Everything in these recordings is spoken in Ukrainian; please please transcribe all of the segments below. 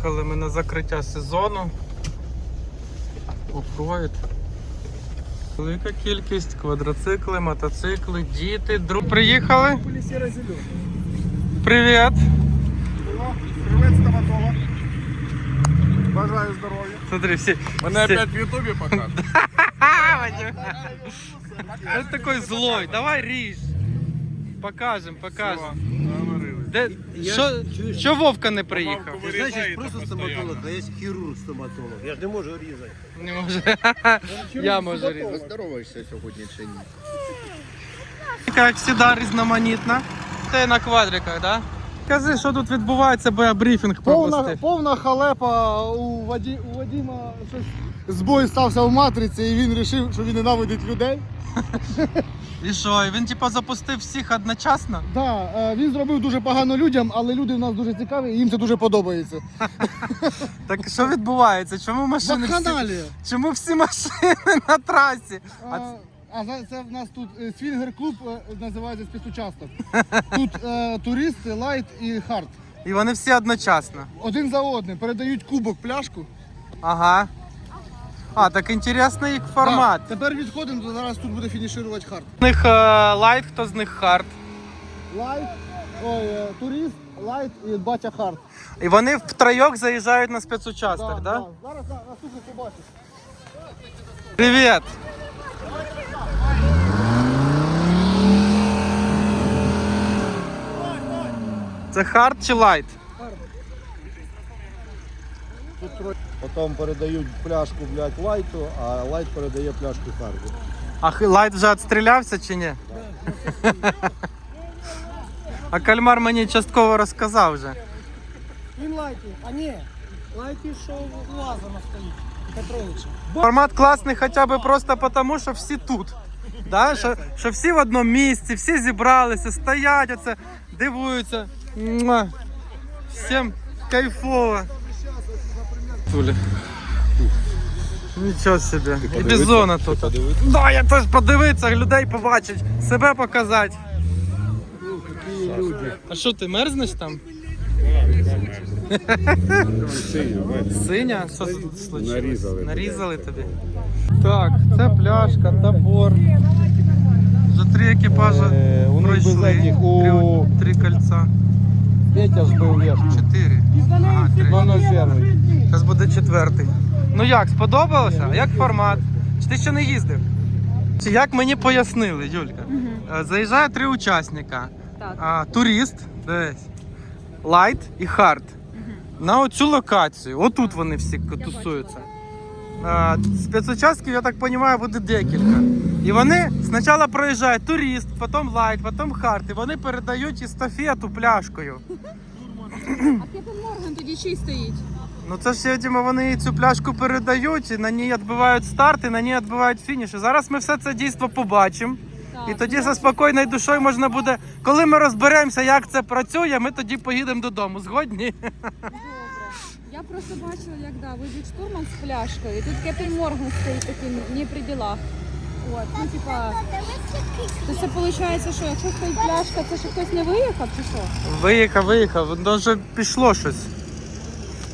Приїхали ми на закриття сезону. Офроїд. Велика кількість, квадроцикли, мотоцикли, діти, друг. Приїхали. Привіт. Привет, стоматолог. Бажаю здоров'я. Смотри, всі. Мене всі- опять в Ютубі покажуть. Ти такий злой. Давай ріж. Покажем, покажем. Договорились. Де, Я що, чую, що Вовка не приїхав? Ти знаєш, вирізаєте просто стоматолог, а є хірург-стоматолог. Я ж не можу різати. Не може. Я можу різати. Здороваєшся сьогодні чи ні? Як завжди, різноманітна. Ти на квадриках, да? Кажи, що тут відбувається, бо я брифінг Повна, пропустив. повна халепа у, Ваді, у Вадима щось збой стався в матриці і він вирішив, що він ненавидить людей. І що, і він типу запустив всіх одночасно? Да, е, він зробив дуже погано людям, але люди в нас дуже цікаві і їм це дуже подобається. Так що відбувається? Чому машини всі, Вакханалія. чому всі машини на трасі? А А, а за- це в нас тут е, свінгер-клуб е, називається спецучасток. Тут е, туристи, лайт і хард. І вони всі одночасно. Один за одним передають кубок пляшку. Ага. А, так інтересний формат. Да, тепер відходимо, то зараз тут буде фінішувати хард. З них е, лайт, хто з них хард. Лайт, ой, е, турист, лайт і батя хард. І вони втройох заїжджають на спецучасток, да? Зараз на- наступний побачиш. Привіт! Це хард чи лайт? Потім передають пляшку, блядь, лайту, а лайт передає пляшку харду. А хи- лайт вже відстрілявся чи ні? А кальмар мені частково розказав вже. Він лайті, а ні, лайті, що у Лазарна стоїть, Петровича. Формат класний хоча б просто тому, що всі тут. Да? Що, що всі в одному місці, всі зібралися, стоять, оце, дивуються. Муа. Всім кайфово. Туля. Нічого собі. І бізона тут. Да, я теж подивитися, людей побачить, себе показати. А що ти мерзнеш там? Синя? Що случилось? Нарізали. Нарізали тобі. Так, це пляшка, табор. Вже три екіпажа Е, пройшли. Три, кольця. Петя ж був вверх. Чотири. Ага, три. Зараз буде четвертий. Ну як, сподобалося? Як формат? Чи ти ще не їздив? Чи як мені пояснили, Юлька? Е, Заїжджає три учасника. Так. А, турист, лайт і хард. На оцю локацію. Отут вони всі тусуються. А, спецучастків, я так розумію, буде декілька. І вони спочатку проїжджають турист, потім лайт, потім хард. І вони передають естафету пляшкою. А Кепен Морган тоді чий стоїть? Ну це ж видимо, вони цю пляшку передають, і на ній відбивають старт, і на ній відбивають фініш. І зараз ми все це дійство побачимо. І тоді за спокійною душою можна буде, коли ми розберемося, як це працює, ми тоді поїдемо додому. Згодні? Добре. Я просто бачила, як да, вийде штурман з пляшкою, і тут Кепен Морган стоїть такий не при ділах. От, ну типа, то це виходить, що якщо стоїть пляшка, це що хтось не виїхав чи що? Виїхав, виїхав, воно вже пішло щось.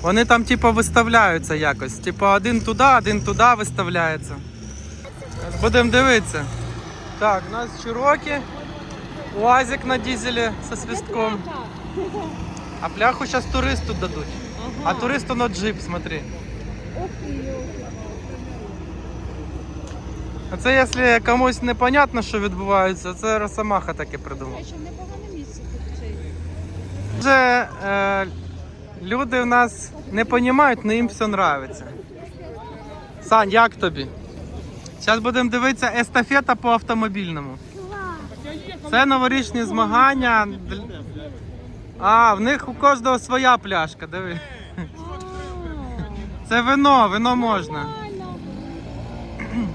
Вони там, типу, виставляються якось. Типу, один туди, один туди виставляється. Будемо дивитися. Так, у нас Чирокі, УАЗик на дізелі зі свистком. А пляху зараз туристу дадуть. А туристу на джип, смотри. А це якщо комусь непонятно, що відбувається, це Росомаха таке придумав. Вже е, люди в нас не розуміють, але їм все подобається. Сань, як тобі? Зараз будемо дивитися естафета по автомобільному. Це новорічні змагання. А, в них у кожного своя пляшка, диви. Це вино, вино можна.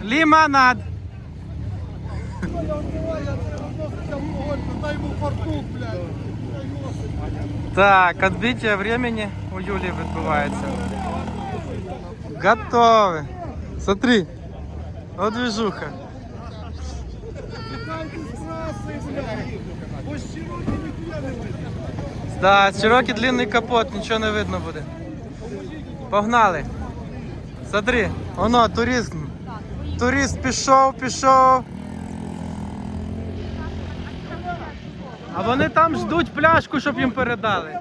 Лімонад. Дай йому фартух, блядь. Так, відбиття времени у Юлії відбувається. Готові. Смотри. От движуха. Да, широкий длинний капот, нічого не видно буде. Погнали. Смотри, воно турист. Турист пішов, пішов. А вони там ждуть пляшку, щоб їм передали.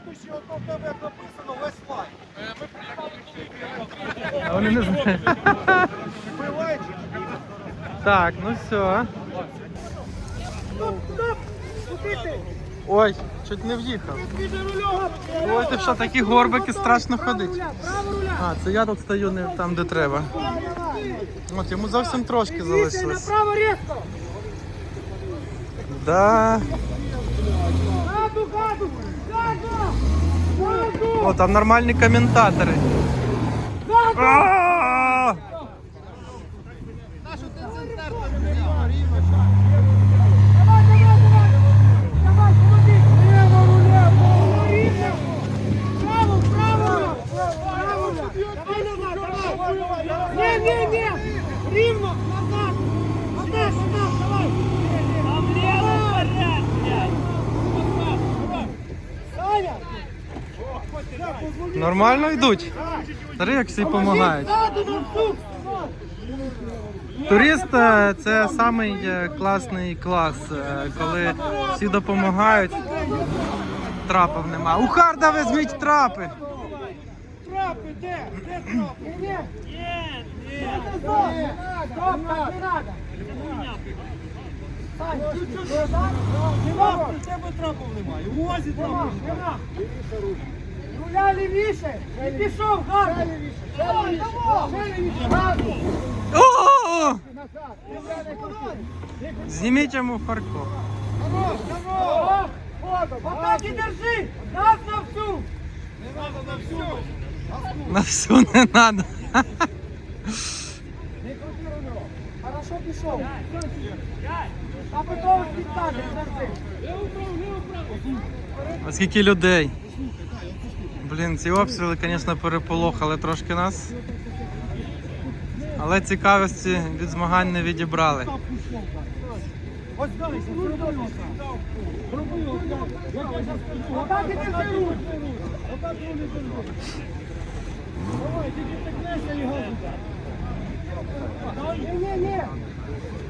А вони не знають. Так, ну все. Ой, чуть не в'їхав. Ой, ти що, такі горбики страшно ходить. А, це я тут стою не там, де треба. От йому зовсім трошки залишилось. Да. О, там нормальні коментатори. А! Давай, давай, давай! Давай, помоги! Лево, лево! Рівно! Право, право! Право! Давай назад, давай! Ні, ні, ні! Рівно! Назад! Назад, назад, давай! Там лево поряд, Саня! Нормально йдуть. Смотри, як всі допомагають. Турист е, це самий е, класний клас, е, коли всі допомагають. Трапів нема. У Харда візьміть трапи. Трапи, де? Де трапи? Сань, чуть-чуть. Нема, у тебе трапів немає. У возі трапів нема. Руля лівіше. І пішов, гарно. Гарно. О! Зніміть йому фарко. О, Вот так і держи. Нас на всю. На всю не треба. Хорошо пішов. А потім підкаже, завжди. А скільки людей? Блін, ці обстріли, звісно, переполохали трошки нас. Але цікавості від змагань не відібрали.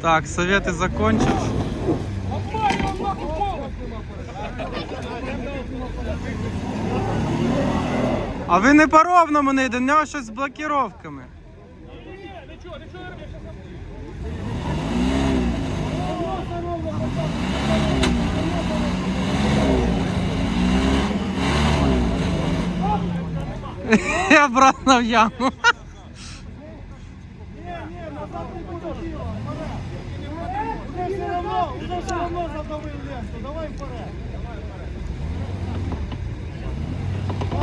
Так, совєти закончились. А ви не по ровному не йде, в нього щось з блокіровками. Я обратно в яму. Ні, все одно, вже все одно задавив ленту. Давай вперед. Хорош, хорош. Назад. Давай, вперед, вперед.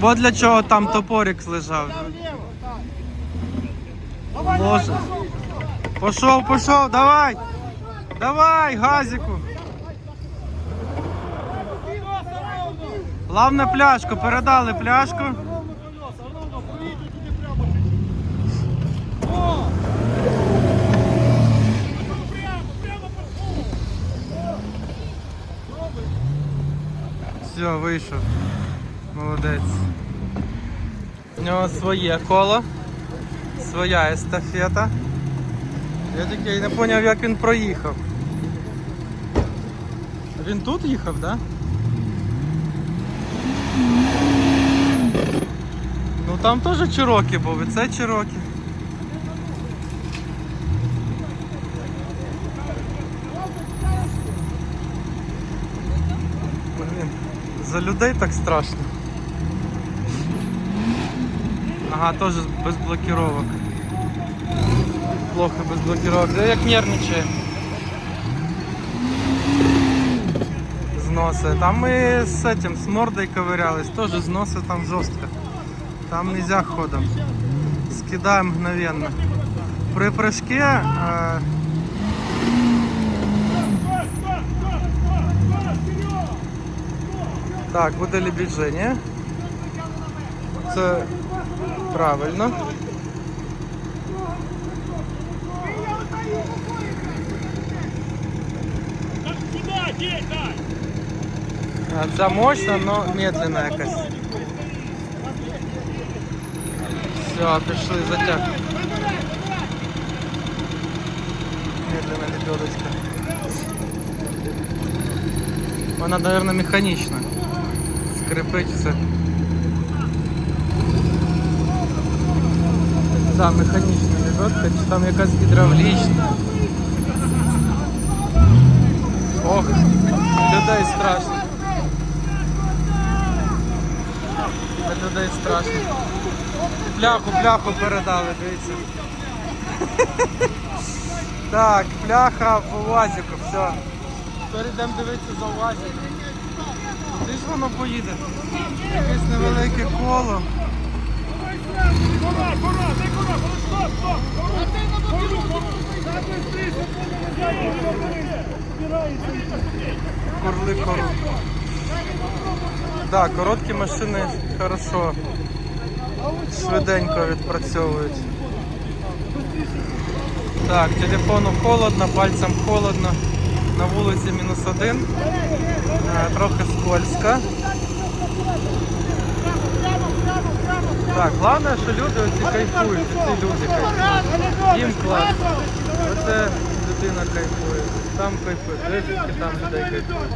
Бо для чого там топорик лежав. Боже. Пошов, пошов, давай! Давай, газику! Главне пляшку, передали пляшку. Все, вийшов. Молодець. У нього своє коло, своя естафета. Я тільки не зрозумів, як він проїхав. Він тут їхав, так? Да? Ну там теж Чирокі був, і це Чирокі. За людей так страшно. Ага, теж без блокировок. Плохо без блокировок. Да як нервничає. Зноси. Там мы с этим, с мордой ковырялись, тоже зносы там жестко. Там нельзя ходом. Скидаем мгновенно. При прыжке э, Так, буде движение. Это правильно. Отца мощно, но медленно якось. Все, пришли затяг. Медленно лебедочка. Вона, мабуть, механічна. Скрипить. Да, механічна лебедка, чи там якась гідравлічна. Ох, людей страшно. Людей страшно. Пляху, пляху передали, дивіться. Так, пляха в УАЗику, все. Тепер йдемо дивитися за УАЗиком. Куди ж воно поїде? Якесь невелике коло. Курли кору. Так, короткі машини хорошо. Швиденько відпрацьовують. Так, телефону холодно, пальцем холодно. На вулиці мінус один. Е, Трохи скользко. Так, головне, що люди оці кайфують, ці люди кайфують. Їм класно. Оце людина кайфує. Там кайфує. Дивіться, там людей кайфують.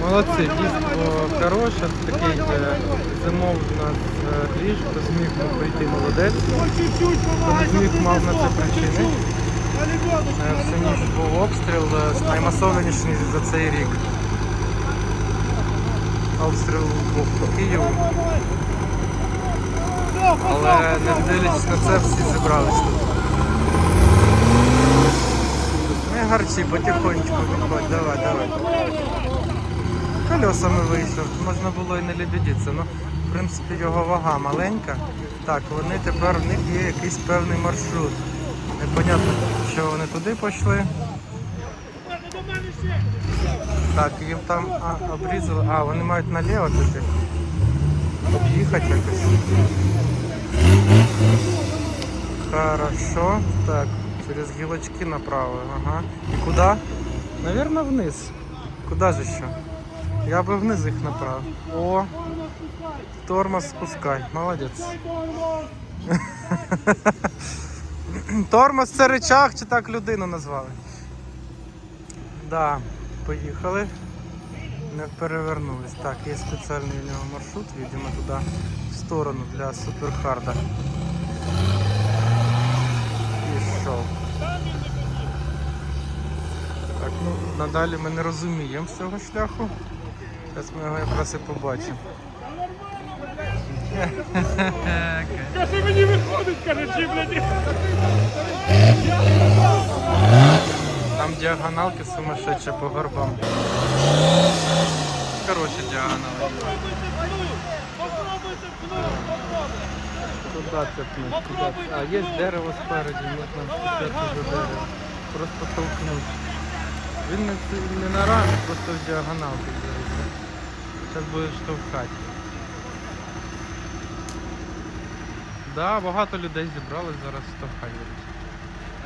Молодці, дійство хороше, такий е, зимов у нас е, двіж, хто зміг прийти молодець, зміг мав на це причини. Е, Всю був обстріл, е, наймасованіший за цей рік. Обстріл був по Києву. Але не дивлячись на це, всі зібрались тут. Не гарчі, потихонечку виходь, давай, давай. Колесами вийшов, можна було і не лебедитися. Ну, в принципі, його вага маленька. Так, вони тепер в них є якийсь певний маршрут. Непонятно, що вони туди пішли. Так, їм там а, обрізали. А, вони мають наліво туди. Об'їхати якось. Хорошо. Так, через гілочки направо. Ага. І куди? Навірно, вниз. Куди же ще? Я би вниз їх направив. О! Тормоз спускай. Молодець. Тормоз це речах, чи так людину назвали? Да, поїхали. Не перевернулись. Так, є спеціальний у нього маршрут, видимо, туди в сторону для суперхарда. Пішов. Так, ну надалі ми не розуміємо цього шляху. Зараз ми його якраз і побачимо. Каже, мені виходить, каже, чи, блядь. Там діагоналки сумасшедші по горбам. Хороші діагонали. Куда цепнуть? Куда? А, є дерево спереді, можна дерево. Просто толкнуть. Він не, не на рамі, просто в діагоналки. Зараз буде штовхати. Да, багато людей зібралось, зараз штовхають.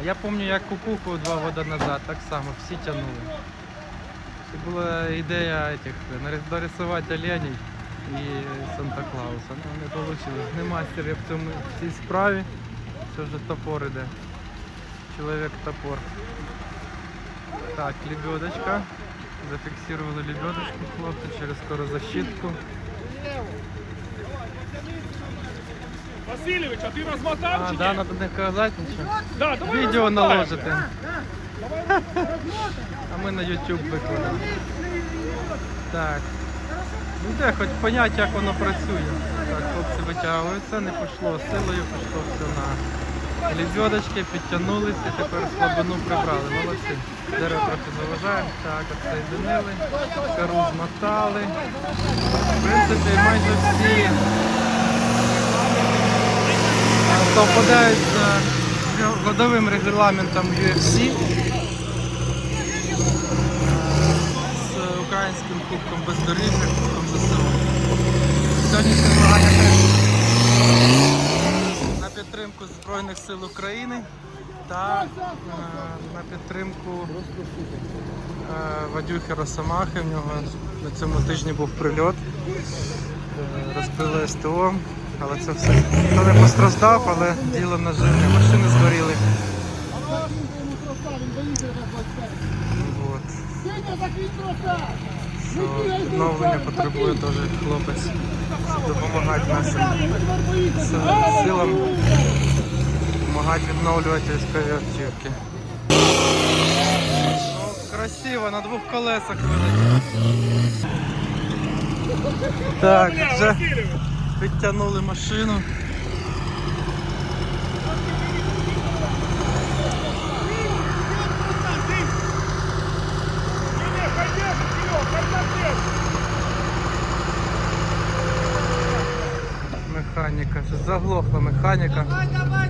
А я пам'ятаю, як кукуху два роки назад так само всі тягнули. Це була ідея этих, нарис- нарисувати оленей і Санта-Клауса. Ну, не вийшло. Не мастер я в цьому в цій справі. Це вже топор іде. Чоловік топор. Так, лебедочка. Зафіксували лебедочку хлопці через скорозащитку. Васильович, а ти розмотав А, да, надо не казати нічого. Да, давай Відео розмотаємо. наложити. А ми на YouTube викладемо. Так. Ну де хоч понять, як воно працює. Так, хлопці витягуються, не пішло силою, пішло все на лебедочки, підтягнулися і тепер слабину прибрали. Молодці. Дерево трохи заважаємо. Так, отсоєдинили, кару змотали. В принципі, майже всі совпадають з годовим регламентом UFC з українським кубком бездоріжжя, кубком ЗСУ. Сьогоднішнє змагання теж на підтримку Збройних сил України. та е, на підтримку е, Вадюхи Росомахи. В нього на цьому тижні був прильот. Е, Розбили СТО, але це все. Ніхто не постраждав, але діло наживне. Машини згоріли. Вот. Відновлення потребує теж хлопець. Допомагати нашим силам, допомагати відновлювати автівки. Красиво, на двох колесах вилетів. Так, вже підтягнули машину. Механіка, заглохла механіка. Давай, давай,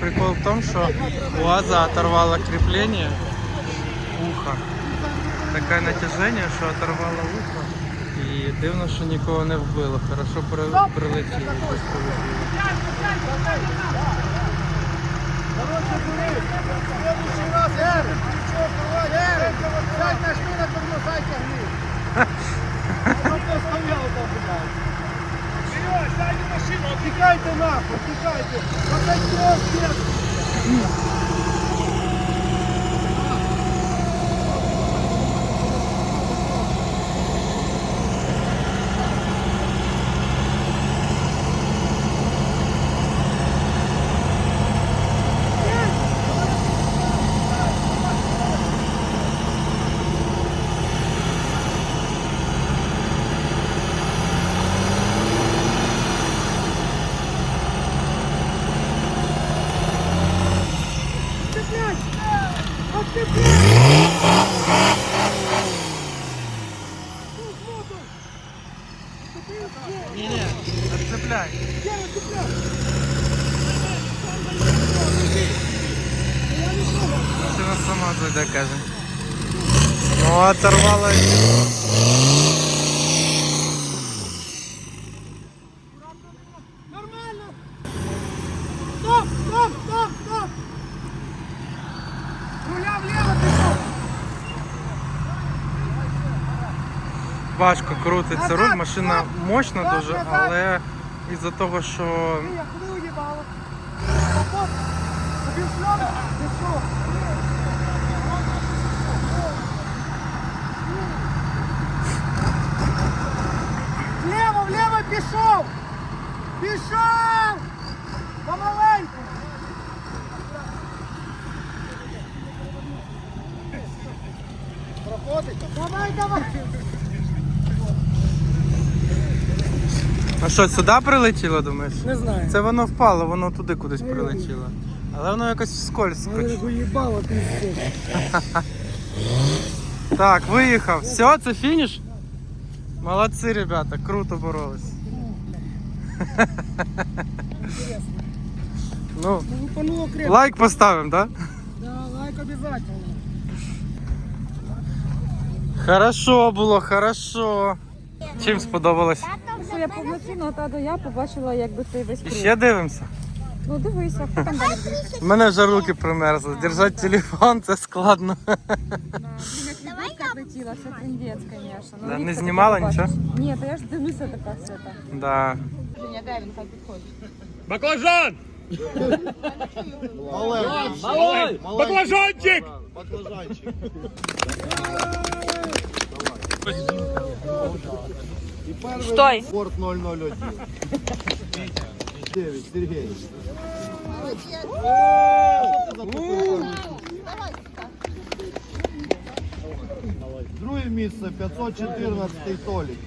Прикол в том, что УАЗа оторвала крепление уха. Таке натяжение, що оторвало ухо. И дивно, що нікого не вбило. Хорошо прилетіло. П'ять наш міна, тому зайця тікайте нахуй, тікайте. Отойдешь, нет. Влево пішов. Важко крутиться руль, машина мощна дуже, але із-за того, що Ні, куди уїбало? Капот. Тобі? Ти що? Пішов! Пішов! Помаленьку! Проходить? Давай, давай! А що, сюди прилетіло, думаєш? Не знаю. Це воно впало, воно туди кудись прилетіло. Але воно якось вскользь. уїбало пиздец. Так, виїхав. Все, це фініш? Молодці, ребята, круто боролись. Ну, Ну, выпануло крепко. лайк поставимо, так? Да, лайк обязательно. Хорошо було, хорошо. Чим сподобалось? Що я повноцінно та до я побачила, якби цей весь І круг. ще дивимося. Ну дивися, хто там далі дивиться. У мене вже руки примерзли. Держати телефон це складно. Як відбивка летіла, це трендець, звісно. Ну, Да, не знімала нічого? Ні, то я ж дивлюся така все так. Да. Женя, де він хай підходить? Баклажан! Малый. Баклажанчик! Баклажанчик. І перший Стой. борт 001. 9, Сергій. Друге місце 514 Толік.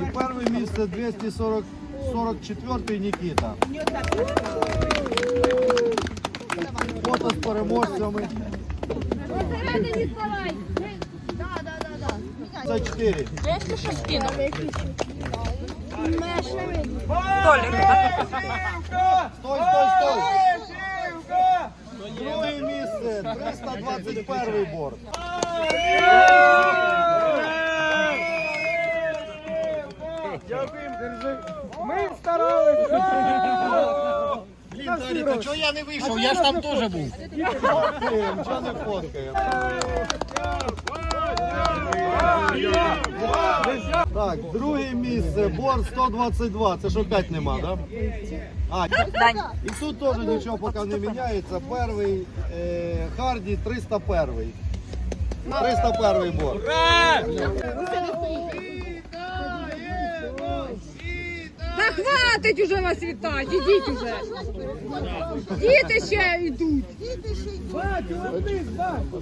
І перше місце 244 Нікіта. Фото з переможцями. За 4. Я якщо що скину. Толік. Стой, стой, стой. Друге місце 321 борт. Ми старалися. Блін, Таріка, чого я не вийшов? Я ж там теж був. Фоткаємо, чого не фоткаємо? Так, друге місце, борт 122. Це ж опять нема, так? Да? А, і тут теж нічого поки не міняється. Перший е, Харді 301. 301 борт. Та хватить уже вас вітати, ідіть уже. Діти ще йдуть.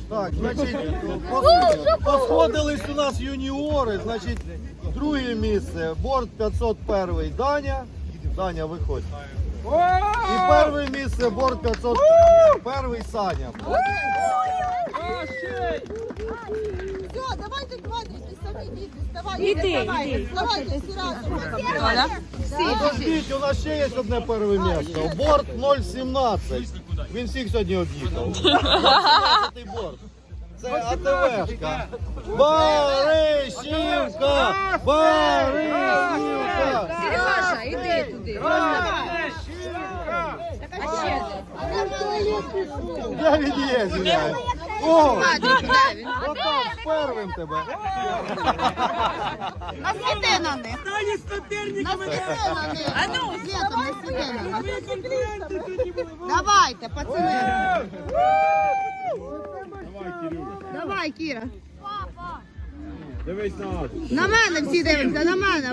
Так, значить, пос- посходились у нас юніори, значить, друге місце, борт 501 Даня. Даня, виходь. І перше місце, борт 501 Саня. Все, давайте Іди, іди. Оля. Подождіть, у нас ще є одне перше місце. Борт 017. Він всіх сьогодні об'їхав. 017 борт. Це АТВшка. Баришівка! Баришівка! Сережа, іди туди. А ще де? Я від О! Отак, з первим тебе. Насвіти на них. Насвіти на них. А ну, насвіти на них. Давайте, пацани. Давай, Кіра. Дивись на нас. На мене всі дивимося, на мене.